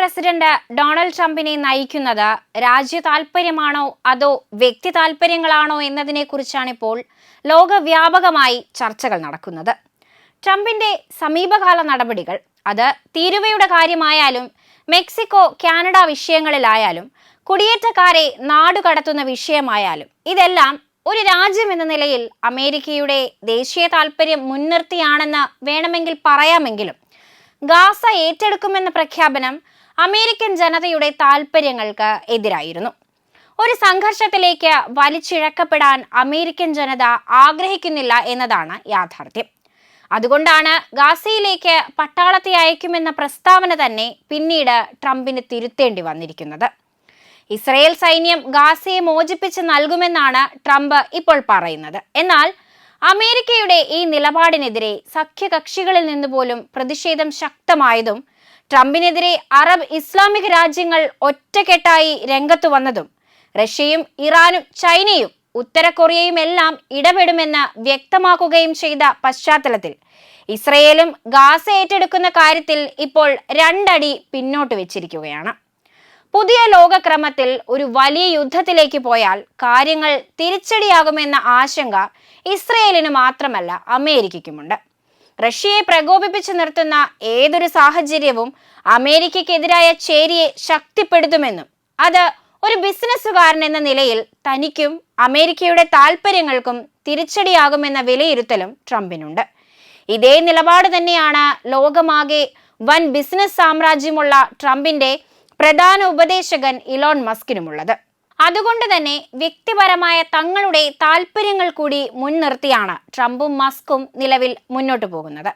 President Donald ട്രംപിനെ നയിക്കുന്നത് രാജ്യ താൽപ്പര്യമാണോ അതോ വ്യക്തി താൽപ്പര്യങ്ങളാണോ എന്നതിനെക്കുറിച്ചാണ് ഇപ്പോൾ ലോകവ്യാപകമായി ചർച്ചകൾ നടക്കുന്നത്. ട്രംപിന്റെ സമീപകാല നടപടികൾ അത് തീരുവയുടെ കാര്യമായാലും മെക്സിക്കോ കാനഡ വിഷയങ്ങളിലായാലും കുടിയേറ്റക്കാരെ നാടുകടത്തുന്ന വിഷയമായാലും ഇതെല്ലാം ഒരു രാജ്യം എന്ന നിലയിൽ അമേരിക്കയുടെ ദേശീയ താൽപ്പര്യം മുൻനിർത്തിയാണെന്ന് വേണമെങ്കിൽ പറയാമെങ്കിലും ഗാസ ഏറ്റെടുക്കുമെന്ന പ്രഖ്യാപനം അമേരിക്കൻ ജനതയുടെ താൽപ്പര്യങ്ങൾക്ക് എതിരായിരുന്നു. ഒരു സംഘർഷത്തിലേക്ക് വലിച്ചിഴക്കപ്പെടാൻ അമേരിക്കൻ ജനത ആഗ്രഹിക്കുന്നില്ല എന്നതാണ് യാഥാർത്ഥ്യം. അതുകൊണ്ടാണ് ഗാസയിലേക്ക് പട്ടാളത്തെ അയക്കുമെന്ന പ്രസ്താവന തന്നെ പിന്നീട് ട്രംപിന് തിരുത്തേണ്ടി വന്നിരിക്കുന്നത്. ഇസ്രയേൽ സൈന്യം ഗാസയെ മോചിപ്പിച്ച് നൽകുമെന്നാണ് ട്രംപ് ഇപ്പോൾ പറയുന്നത്. എന്നാൽ അമേരിക്കയുടെ ഈ നിലപാടിനെതിരെ സഖ്യകക്ഷികളിൽ നിന്ന് പോലും പ്രതിഷേധം ശക്തമായതും ട്രംപിനെതിരെ അറബ് ഇസ്ലാമിക രാജ്യങ്ങൾ ഒറ്റക്കെട്ടായി രംഗത്തു വന്നതും റഷ്യയും ഇറാനും ചൈനയും ഉത്തര കൊറിയയും എല്ലാം ഇടപെടുമെന്ന് വ്യക്തമാക്കുകയും ചെയ്ത പശ്ചാത്തലത്തിൽ ഇസ്രയേലും ഗാസ ഏറ്റെടുക്കുന്ന കാര്യത്തിൽ ഇപ്പോൾ രണ്ടടി പിന്നോട്ട് വെച്ചിരിക്കുകയാണ്. പുതിയ ലോകക്രമത്തിൽ ഒരു വലിയ യുദ്ധത്തിലേക്ക് പോയാൽ കാര്യങ്ങൾ തിരിച്ചടിയാകുമെന്ന ആശങ്ക ഇസ്രയേലിന് മാത്രമല്ല അമേരിക്കയ്ക്കുമുണ്ട്. റഷ്യയെ പ്രകോപിപ്പിച്ചു നിർത്തുന്ന ഏതൊരു സാഹചര്യവും അമേരിക്കയ്ക്കെതിരായ ചേരിയെ ശക്തിപ്പെടുത്തുമെന്നും അത് ഒരു ബിസിനസ്സുകാരൻ എന്ന നിലയിൽ തനിക്കും അമേരിക്കയുടെ താൽപ്പര്യങ്ങൾക്കും തിരിച്ചടിയാകുമെന്ന വിലയിരുത്തലും ട്രംപിനുണ്ട്. ഇതേ നിലപാട് തന്നെയാണ് ലോകമാകെ വൻ ബിസിനസ് സാമ്രാജ്യമുള്ള ട്രംപിന്റെ പ്രധാന ഉപദേശകൻ ഇലോൺ മസ്കിനുമുള്ളത്. അതുകൊണ്ട് തന്നെ വ്യക്തിപരമായ തങ്ങളുടെ താല്പര്യങ്ങൾ കൂടി മുൻനിർത്തിയാണ് ട്രംപും മസ്കും നിലവിൽ മുന്നോട്ടു പോകുന്നത്.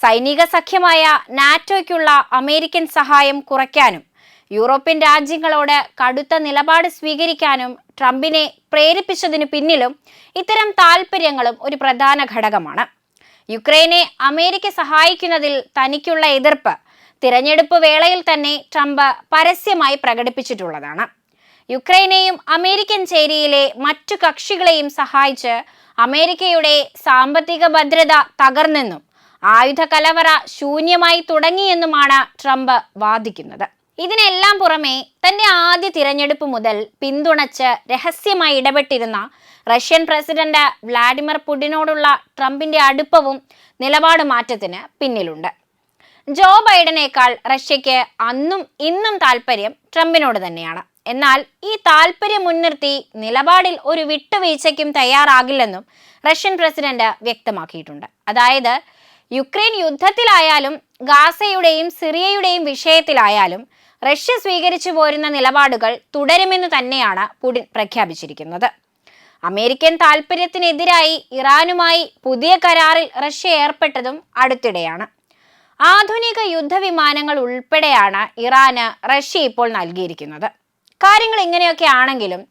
സൈനിക സഖ്യമായ നാറ്റോയ്ക്കുള്ള അമേരിക്കൻ സഹായം കുറയ്ക്കാനും യൂറോപ്യൻ രാജ്യങ്ങളോട് കടുത്ത നിലപാട് സ്വീകരിക്കാനും ട്രംപിനെ പ്രേരിപ്പിച്ചതിനു പിന്നിലും ഇത്തരം താല്പര്യങ്ങളും ഒരു പ്രധാന ഘടകമാണ്. യുക്രൈനെ അമേരിക്ക സഹായിക്കുന്നതിൽ തനിക്കുള്ള എതിർപ്പ് തിരഞ്ഞെടുപ്പ് വേളയിൽ തന്നെ ട്രംപ് പരസ്യമായി പ്രകടിപ്പിച്ചിട്ടുള്ളതാണ്. യുക്രൈനെയും അമേരിക്കൻ ചേരിയിലെ മറ്റു കക്ഷികളെയും സഹായിച്ച് അമേരിക്കയുടെ സാമ്പത്തിക ഭദ്രത തകർന്നെന്നും ആയുധ കലവറ ശൂന്യമായി തുടങ്ങിയെന്നുമാണ് ട്രംപ് വാദിക്കുന്നത്. ഇതിനെല്ലാം പുറമെ തന്റെ ആദ്യ തിരഞ്ഞെടുപ്പ് മുതൽ പിന്തുണച്ച് രഹസ്യമായി ഇടപെട്ടിരുന്ന റഷ്യൻ പ്രസിഡന്റ് വ്ളാഡിമിർ പുടിനോടുള്ള ട്രംപിന്റെ അടുപ്പവും നിലപാട് മാറ്റത്തിന് പിന്നിലുണ്ട്. ജോ ബൈഡനേക്കാൾ റഷ്യക്ക് അന്നും ഇന്നും താല്പര്യം ട്രംപിനോട് തന്നെയാണ്. എന്നാൽ ഈ താല്പര്യം മുൻനിർത്തി നിലപാടിൽ ഒരു വിട്ടുവീഴ്ചയ്ക്കും തയ്യാറാകില്ലെന്നും റഷ്യൻ പ്രസിഡന്റ് വ്യക്തമാക്കിയിട്ടുണ്ട്. അതായത് യുക്രൈൻ യുദ്ധത്തിലായാലും ഗാസയുടെയും സിറിയയുടെയും വിഷയത്തിലായാലും റഷ്യ സ്വീകരിച്ചു പോരുന്ന നിലപാടുകൾ തുടരുമെന്ന് തന്നെയാണ് പുടിൻ പ്രഖ്യാപിച്ചിരിക്കുന്നത്. അമേരിക്കൻ താൽപ്പര്യത്തിനെതിരായി ഇറാനുമായി പുതിയ കരാറിൽ റഷ്യ ഏർപ്പെട്ടതും അടുത്തിടെയാണ്. ആധുനിക യുദ്ധവിമാനങ്ങൾ ഉൾപ്പെടെയാണ് ഇറാന് റഷ്യ ഇപ്പോൾ നൽകിയിരിക്കുന്നത്. കാര്യങ്ങൾ ഇങ്ങനെയൊക്കെ ആണെങ്കിലും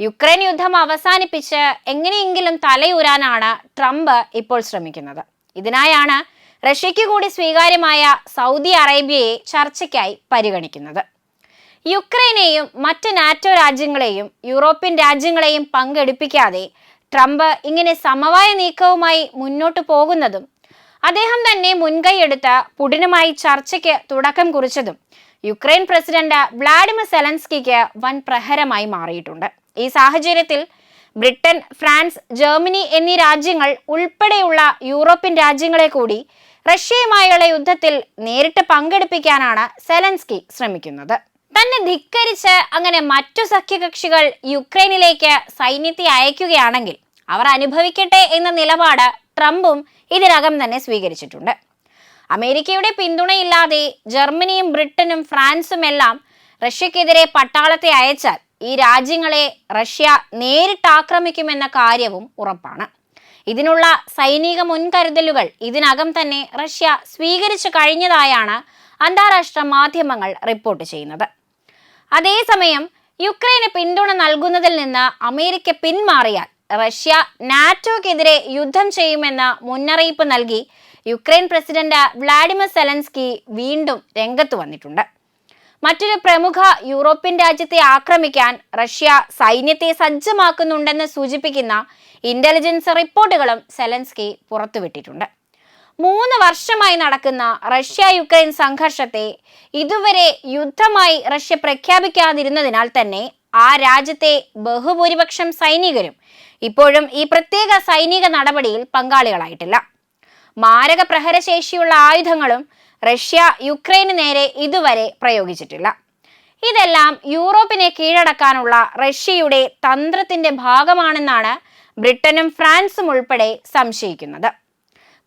യുക്രൈൻ യുദ്ധം അവസാനിപ്പിച്ച് എങ്ങനെയെങ്കിലും തലയൂരാനാണ് ട്രംപ് ഇപ്പോൾ ശ്രമിക്കുന്നത്. ഇതിനായാണ് റഷ്യയ്ക്ക് കൂടി സ്വീകാര്യമായ സൗദി അറേബ്യയെ ചർച്ചയ്ക്കായി പരിഗണിക്കുന്നത്. യുക്രൈനെയും മറ്റ് നാറ്റോ രാജ്യങ്ങളെയും യൂറോപ്യൻ രാജ്യങ്ങളെയും പങ്കെടുപ്പിക്കാതെ ട്രംപ് ഇങ്ങനെ സമവായ നീക്കവുമായി മുന്നോട്ടു പോകുന്നതും അദ്ദേഹം തന്നെ മുൻകൈയെടുത്ത് പുടിനുമായി ചർച്ചയ്ക്ക് തുടക്കം കുറിച്ചതും യുക്രൈൻ പ്രസിഡന്റ് വ്ളാഡിമിർ സെലൻസ്കിക്ക് വൻ പ്രഹരമായി മാറിയിട്ടുണ്ട്. ഈ സാഹചര്യത്തിൽ ബ്രിട്ടൻ ഫ്രാൻസ് ജർമ്മനി എന്നീ രാജ്യങ്ങൾ ഉൾപ്പെടെയുള്ള യൂറോപ്യൻ രാജ്യങ്ങളെ കൂടി റഷ്യയുമായുള്ള യുദ്ധത്തിൽ നേരിട്ട് പങ്കെടുപ്പിക്കാനാണ് സെലൻസ്കി ശ്രമിക്കുന്നത്. തന്നെ ധിക്കരിച്ച് അങ്ങനെ മറ്റു സഖ്യകക്ഷികൾ യുക്രൈനിലേക്ക് സൈന്യത്തെ അയക്കുകയാണെങ്കിൽ അവർ അനുഭവിക്കട്ടെ എന്ന നിലപാട് ട്രംപും ഇതിനകം തന്നെ സ്വീകരിച്ചിട്ടുണ്ട്. അമേരിക്കയുടെ പിന്തുണയില്ലാതെ ജർമ്മനിയും ബ്രിട്ടനും ഫ്രാൻസും എല്ലാം റഷ്യക്കെതിരെ പട്ടാളത്തെ അയച്ചാൽ ഈ രാജ്യങ്ങളെ റഷ്യ നേരിട്ട് ആക്രമിക്കുമെന്ന കാര്യവും ഉറപ്പാണ്. ഇതിനുള്ള സൈനിക മുൻകരുതലുകൾ ഇതിനകം തന്നെ റഷ്യ സ്വീകരിച്ചു കഴിഞ്ഞതായാണ് അന്താരാഷ്ട്ര മാധ്യമങ്ങൾ റിപ്പോർട്ട് ചെയ്യുന്നത്. അതേസമയം യുക്രൈന് പിന്തുണ നൽകുന്നതിൽ നിന്ന് അമേരിക്ക പിന്മാറിയാൽ റഷ്യ നാറ്റോക്കെതിരെ യുദ്ധം ചെയ്യുമെന്ന മുന്നറിയിപ്പ് നൽകി യുക്രൈൻ പ്രസിഡന്റ് വ്ളാഡിമിർ സെലൻസ്കി വീണ്ടും രംഗത്ത് വന്നിട്ടുണ്ട്. മറ്റൊരു പ്രമുഖ യൂറോപ്യൻ രാജ്യത്തെ ആക്രമിക്കാൻ റഷ്യ സൈന്യത്തെ സജ്ജമാക്കുന്നുണ്ടെന്ന് സൂചിപ്പിക്കുന്ന ഇന്റലിജൻസ് റിപ്പോർട്ടുകളും സെലൻസ്കി പുറത്തുവിട്ടിട്ടുണ്ട്. മൂന്ന് വർഷമായി നടക്കുന്ന റഷ്യ യുക്രൈൻ സംഘർഷത്തെ ഇതുവരെ യുദ്ധമായി റഷ്യ പ്രഖ്യാപിക്കാതിരുന്നതിനാൽ തന്നെ ആ രാജ്യത്തെ ബഹുഭൂരിപക്ഷം സൈനികരും ഇപ്പോഴും ഈ പ്രത്യേക സൈനിക നടപടിയിൽ പങ്കാളികളായിട്ടില്ല. മാരക പ്രഹരശേഷിയുള്ള ആയുധങ്ങളും റഷ്യ യുക്രൈന് നേരെ ഇതുവരെ പ്രയോഗിച്ചിട്ടില്ല. ഇതെല്ലാം യൂറോപ്പിനെ കീഴടക്കാനുള്ള റഷ്യയുടെ തന്ത്രത്തിന്റെ ഭാഗമാണെന്നാണ് ബ്രിട്ടനും ഫ്രാൻസും ഉൾപ്പെടെ സംശയിക്കുന്നത്.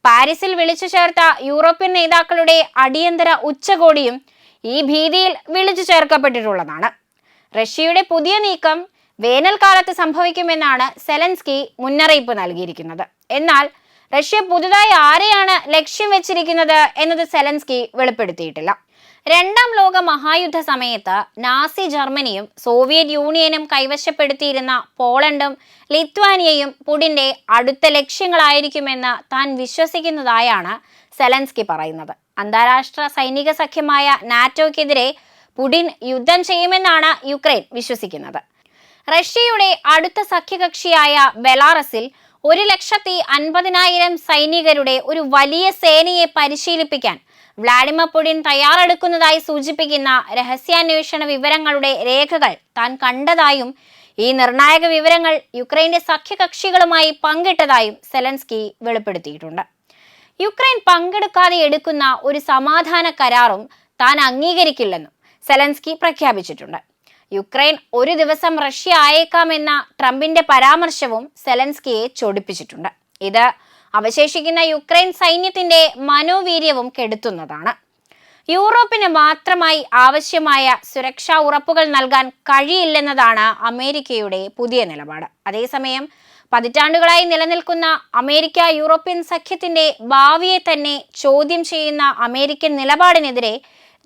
പാരീസിൽ വിളിച്ചു ചേർത്ത യൂറോപ്യൻ നേതാക്കളുടെ അടിയന്തര ഉച്ചകോടിയും ഈ ഭീതിയിൽ വിളിച്ചു ചേർക്കപ്പെട്ടിട്ടുള്ളതാണ്. റഷ്യയുടെ പുതിയ നീക്കം വേനൽക്കാലത്ത് സംഭവിക്കുമെന്നാണ് സെലൻസ്കി മുന്നറിയിപ്പ് നൽകിയിരിക്കുന്നത്. എന്നാൽ റഷ്യ പുതുതായി ആരെയാണ് ലക്ഷ്യം വെച്ചിരിക്കുന്നത് എന്നത് സെലൻസ്കി വെളിപ്പെടുത്തിയിട്ടില്ല. രണ്ടാം ലോക മഹായുദ്ധ സമയത്ത് നാസി ജർമ്മനിയും സോവിയറ്റ് യൂണിയനും കൈവശപ്പെടുത്തിയിരുന്ന പോളണ്ടും ലിത്വാനിയയും പുടിന്റെ അടുത്ത ലക്ഷ്യങ്ങളായിരിക്കുമെന്ന് താൻ വിശ്വസിക്കുന്നതായാണ് സെലൻസ്കി പറയുന്നത്. അന്താരാഷ്ട്ര സൈനിക സഖ്യമായ നാറ്റോയ്ക്കെതിരെ പുടിൻ യുദ്ധം ചെയ്യുമെന്നാണ് യുക്രൈൻ വിശ്വസിക്കുന്നത്. റഷ്യയുടെ അടുത്ത സഖ്യകക്ഷിയായ ബെലാറസിൽ ഒരു ലക്ഷത്തി അൻപതിനായിരം സൈനികരുടെ ഒരു വലിയ സേനയെ പരിശീലിപ്പിക്കാൻ വ്ളാഡിമർ പുടിൻ തയ്യാറെടുക്കുന്നതായി സൂചിപ്പിക്കുന്ന രഹസ്യാന്വേഷണ വിവരങ്ങളുടെ രേഖകൾ താൻ കണ്ടതായും ഈ നിർണായക വിവരങ്ങൾ യുക്രൈന്റെ സഖ്യകക്ഷികളുമായി പങ്കിട്ടതായും സെലൻസ്കി വെളിപ്പെടുത്തിയിട്ടുണ്ട്. യുക്രൈൻ പങ്കെടുക്കാതെ എടുക്കുന്ന ഒരു സമാധാന കരാറും താൻ അംഗീകരിക്കില്ലെന്നും സെലൻസ്കി പ്രഖ്യാപിച്ചിട്ടുണ്ട്. യുക്രൈൻ ഒരു ദിവസം റഷ്യ ആയേക്കാമെന്ന ട്രംപിന്റെ പരാമർശവും സെലൻസ്കിയെ ചൊടിപ്പിച്ചിട്ടുണ്ട്. ഇത് അവശേഷിക്കുന്ന യുക്രൈൻ സൈന്യത്തിന്റെ മനോവീര്യവും കെടുത്തുന്നതാണ്. യൂറോപ്പിന് മാത്രമായി ആവശ്യമായ സുരക്ഷാ ഉറപ്പുകൾ നൽകാൻ കഴിയില്ലെന്നതാണ് അമേരിക്കയുടെ പുതിയ നിലപാട്. അതേസമയം പതിറ്റാണ്ടുകളായി നിലനിൽക്കുന്ന അമേരിക്ക യൂറോപ്യൻ സഖ്യത്തിന്റെ ഭാവിയെ തന്നെ ചോദ്യം ചെയ്യുന്ന അമേരിക്കൻ നിലപാടിനെതിരെ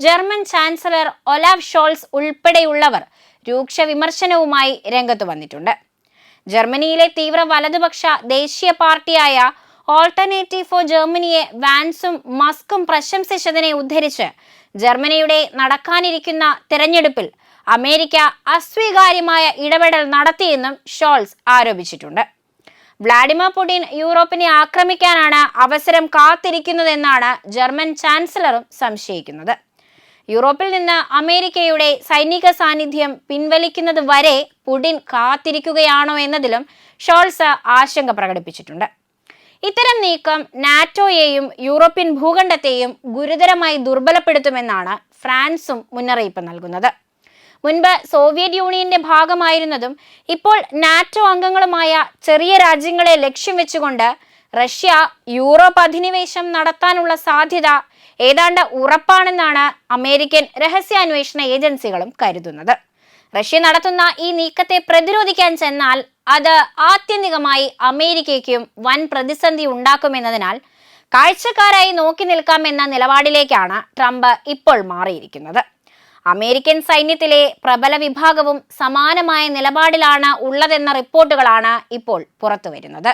ജർമ്മൻ ചാൻസലർ ഒലാഫ് ഷോൾസ് ഉൾപ്പെടെയുള്ളവർ രൂക്ഷ വിമർശനവുമായി രംഗത്ത് വന്നിട്ടുണ്ട്. ജർമ്മനിയിലെ തീവ്ര വലതുപക്ഷ ദേശീയ പാർട്ടിയായ ഓൾട്ടർനേറ്റീവ് ഫോർ ജർമ്മനിയെ വാൻസും മസ്കും പ്രശംസിച്ചതിനെ ഉദ്ധരിച്ച് ജർമ്മനിയുടെ നടക്കാനിരിക്കുന്ന തെരഞ്ഞെടുപ്പിൽ അമേരിക്ക അസ്വീകാര്യമായ ഇടപെടൽ നടത്തിയെന്നും ഷോൾസ് ആരോപിച്ചിട്ടുണ്ട്. വ്ളാഡിമിർ പുടിൻ യൂറോപ്പിനെ ആക്രമിക്കാനാണ് അവസരം കാത്തിരിക്കുന്നതെന്നാണ് ജർമ്മൻ ചാൻസലറും സംശയിക്കുന്നത്. യൂറോപ്പിൽ നിന്ന് അമേരിക്കയുടെ സൈനിക സാന്നിധ്യം പിൻവലിക്കുന്നത് വരെ പുടിൻ കാത്തിരിക്കുകയാണോ എന്നതിലും ഷോൾസ് ആശങ്ക പ്രകടിപ്പിച്ചിട്ടുണ്ട്. ഇത്തരം നീക്കം നാറ്റോയെയും യൂറോപ്യൻ ഭൂഖണ്ഡത്തെയും ഗുരുതരമായി ദുർബലപ്പെടുത്തുമെന്നാണ് ഫ്രാൻസും മുന്നറിയിപ്പ് നൽകുന്നത്. മുൻപ് സോവിയറ്റ് യൂണിയന്റെ ഭാഗമായിരുന്നതും ഇപ്പോൾ നാറ്റോ അംഗങ്ങളുമായ ചെറിയ രാജ്യങ്ങളെ ലക്ഷ്യം വെച്ചുകൊണ്ട് റഷ്യ യൂറോപ്പ് അധിനിവേശം നടത്താനുള്ള സാധ്യത ഏതാണ്ട് ഉറപ്പാണെന്നാണ് അമേരിക്കൻ രഹസ്യാന്വേഷണ ഏജൻസികളും കരുതുന്നത്. റഷ്യ നടത്തുന്ന ഈ നീക്കത്തെ പ്രതിരോധിക്കാൻ ചെന്നാൽ അത് ആത്യന്തികമായി അമേരിക്കയ്ക്കും വൻ പ്രതിസന്ധി ഉണ്ടാക്കുമെന്നതിനാൽ കാഴ്ചക്കാരായി നോക്കി നിൽക്കാം എന്ന നിലപാടിലേക്കാണ് ട്രംപ് ഇപ്പോൾ മാറിയിരിക്കുന്നത്. അമേരിക്കൻ സൈന്യത്തിലെ പ്രബല വിഭാഗവും സമാനമായ നിലപാടിലാണ് ഉള്ളതെന്ന റിപ്പോർട്ടുകളാണ് ഇപ്പോൾ പുറത്തുവരുന്നത്.